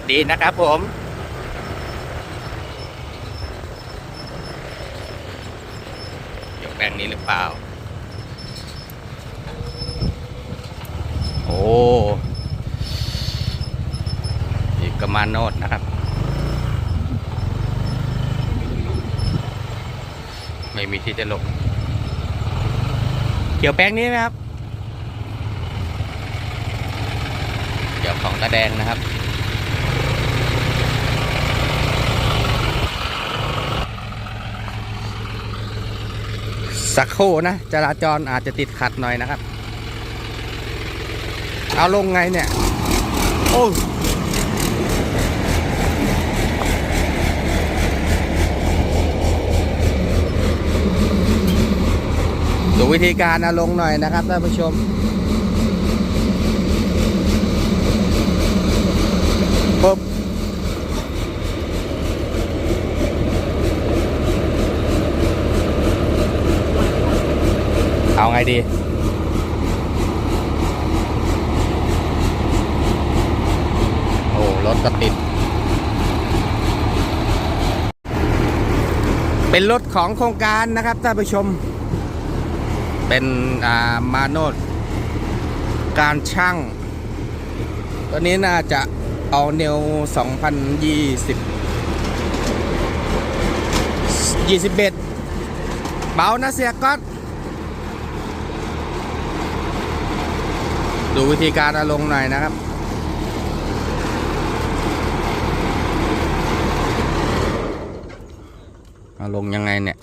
วัสดีนะครับผมยกแบงนี้หรือเปล่า โอ้อีกกมาโนดนะครับ ไม่มีที่จะหลบเกี่ยวแป้งนี้ไหมครับ เกี่ยวของตาแดงนะครับ สักครู่นะจราจรอาจจะติดขัดหน่อยนะครับ เอาลงไงเนี่ย โอ้ดูวิธีการเอาลงหน่อยนะครับท่านผู้ชม ปุ๊บ เอา ไงดี โอ้รถก็ติด เป็นรถของโครงการนะครับท่านผู้ชม เป็นอามาโนดการช่าง ตัวนี้น่าจะเอาเนว2020 21 เบานะเสียก๊อต ดูวิธีการเอาลงหน่อยนะครับ เอาลงยังไงเนี่ย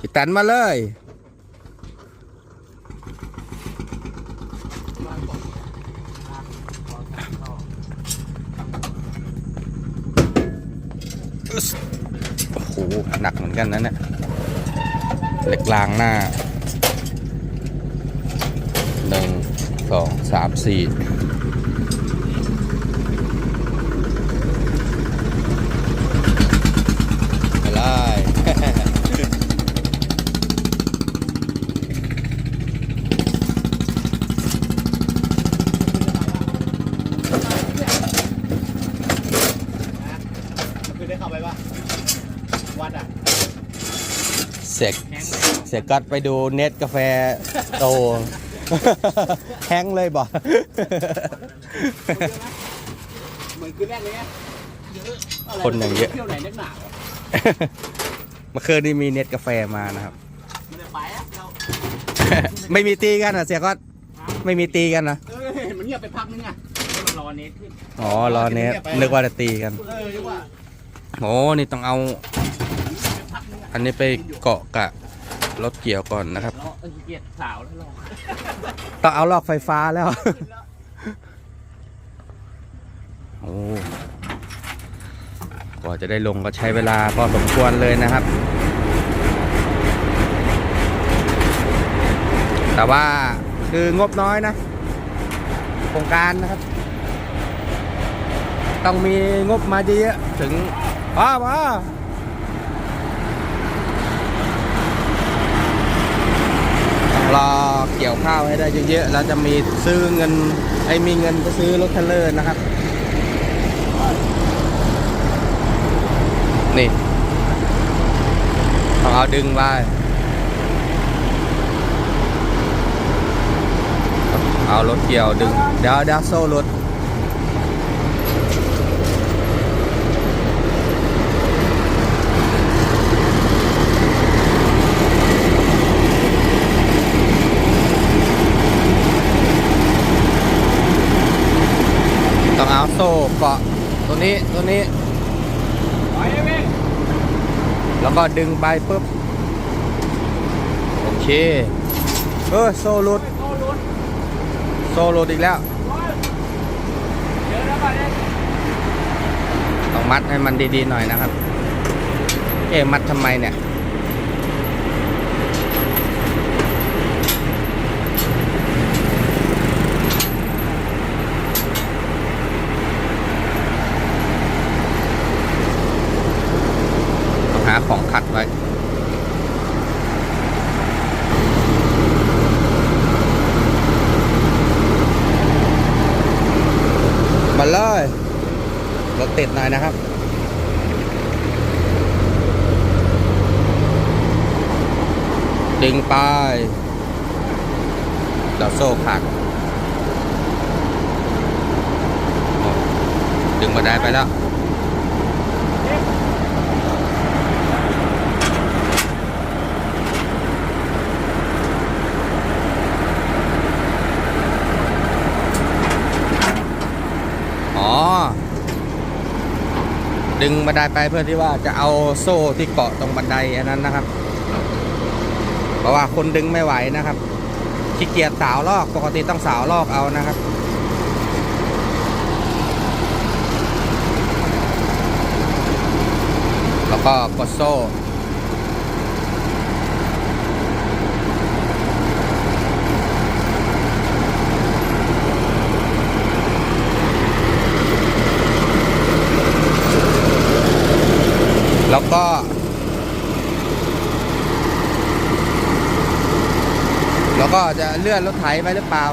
พี่ตันมาเลยโอ้โห หนักเหมือนกันนะเนี่ย เหล็กรางหน้า หนึ่งสองสามสี่ไปเลยคือได้เข้าไปปะวัดอะ เสกเสกกัดไปดูเน็ตกาแฟโต แห้งเลยบ่ เหมือนคืนแรกเลยนะเยอะอะไรคนอย่างเยอะ เที่ยวไหนนักหนาวะเมื่อคืนนี้มีเน็ตกาแฟมานะครับ ไม่ได้ไปอะเราไม่มีตีกันอะเสียก็ไม่มีตีกันนะเออเห็นมันเงียบไปพักนึงอะให้มันรอเน็ตขึ้นอ๋อรอเน็ตนึกว่าจะตีกันเออนึกว่าโอ้นี่ต้องเอาพักนึงอะอันนี้ไปเกาะกะรถเกี่ยวก่อนนะครับ เออเกียดสาวแล้วรอต้องเอาลอกไฟฟ้าแล้ว โอ้กว่าจะได้ลงก็ใช้เวลาพอสมควรเลยนะครับ แต่ว่าคืองบน้อยนะ โครงการนะครับ ต้องมีงบมาเยอะๆถึงอ้าวมาต้อง รอเกี่ยวข้าวให้ได้เยอะๆแล้วจะมีซื้อเงินไอ้มีเงินก็ซื้อรถเทเลอร์นะครับ นี่ต้องเอาดึงไว้เอารถเกี่ยวดึง เดี๋ยวเดี๋ยวโซ่รถ ต้องเอาโซ่เกาะตัวนี้ตัวนี้ แล้วก็ดึงไปปุ๊บ โอเค เออโซลุดโซลุดอีกแล้ว ต้องมัดให้มันดีๆหน่อยนะครับ เอ๊ะมัดทำไมเนี่ย ต้องหาของขัดไว้ มา มาเลย รถติดหน่อยนะครับดึงไปเราโซ่ขาดดึงมาได้ไปแล้ว อ๋อ ดึงบันไดไปเพื่อที่ว่าจะเอาโซ่ที่เกาะตรงบันไดอันนั้นนะครับ เพราะว่าคนดึงไม่ไหวนะครับขี้เกียจสาวลอกปกติต้องสาวลอกเอานะครับแล้วก็กดโซ่ แล้วก็ แล้ว ก็จะเลื่อนรถไถไปหรือเปล่า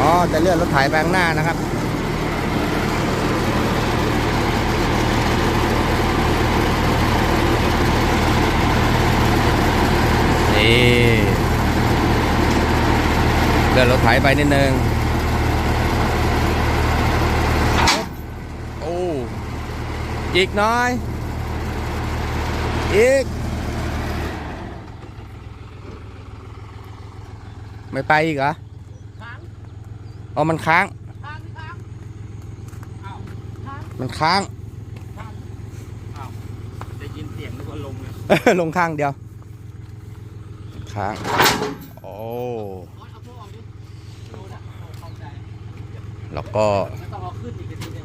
อ๋อ จะเลื่อนรถไถไปข้างหน้านะครับ นี่ เลื่อนรถไถไปนิดนึง โอ้ อีกน้อย อีก ไม่ไปอีกเหรอค้างอ๋อมันค้าง ค้างค้างอ้าวค้างมันค้าง ค้างอ้าวได้ยินเสียงนึกว่าลงนะลงข้างเดียว ค้าง โอ้ โอ๊ยเอาพวกออกดิดูนะเข้าใจแล้วก็ไม่ต้องเอาขึ้นอีกทีหนึง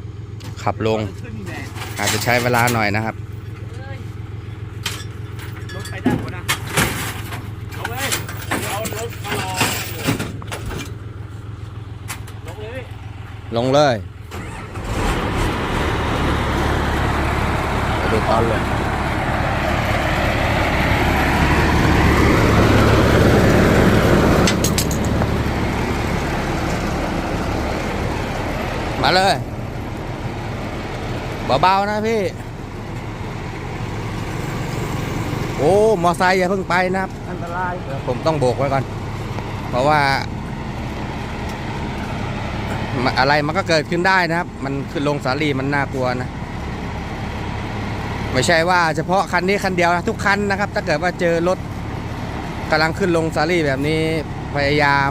ขับลง ขึ้นแบกอาจจะใช้เวลาหน่อยนะครับ เอ้ยรถไปได้หมดนะเอาเลยเอารถมารอลงเลย ลงเลยไปดูตอนเลงมาเลยเบาๆนะพี่ โอ้ มอไซค์อย่าเพิ่งไปนะครับ อันตรายผมต้องโบกไว้ก่อน เพราะว่า อะไรมันก็เกิดขึ้นได้นะครับ มันคือลงสาลีมันน่ากลัวนะ ไม่ใช่ว่าเฉพาะคันนี้คันเดียวนะทุกคันนะครับ ถ้าเกิดว่าเจอรถกำลังขึ้นลงสาลีแบบนี้พยายาม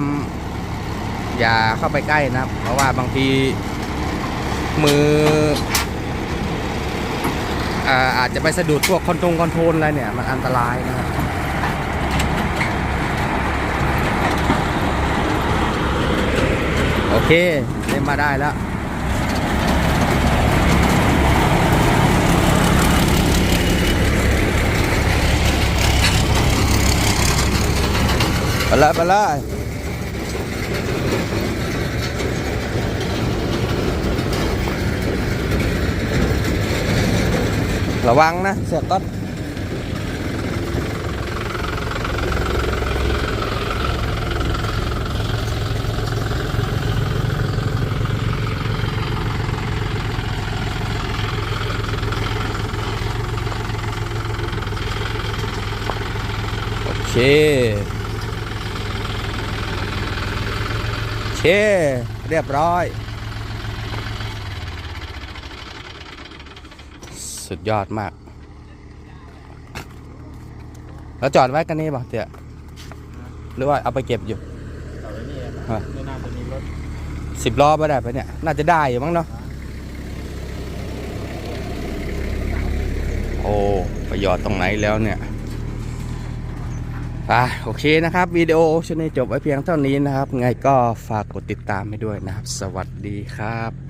อย่าเข้าไปใกล้นะครับ เพราะว่าบางทีมืออาอาจจะไปสะดุดพวกคอนโทรลคอนโทรลอะไรเนี่ย มันอันตรายนะครับ อเคเล่นมาได้แล้วไปเลยไปเลยระวังนะเสียก๊อตโอเค โอ เคเรียบร้อย สุดยอดมาก แล้วจอดไว้กันนี่ป่ะเตี่ยหรือว่าเอาไปเก็บอยู่เอาไว้นี่นะฮะไม่น่าจะมีรถสิบล้อไปได้ปะเนี่ย น่าจะได้อยู่มั้งเนาะโอ้ไปหยอดตรงไหนแล้วเนี่ย อ่าโอเคนะครับ วิดีโอชั้นนี้จบไว้เพียงเท่านี้นะครับ ไงก็ฝากกดติดตามให้ด้วยนะครับ สวัสดีครับ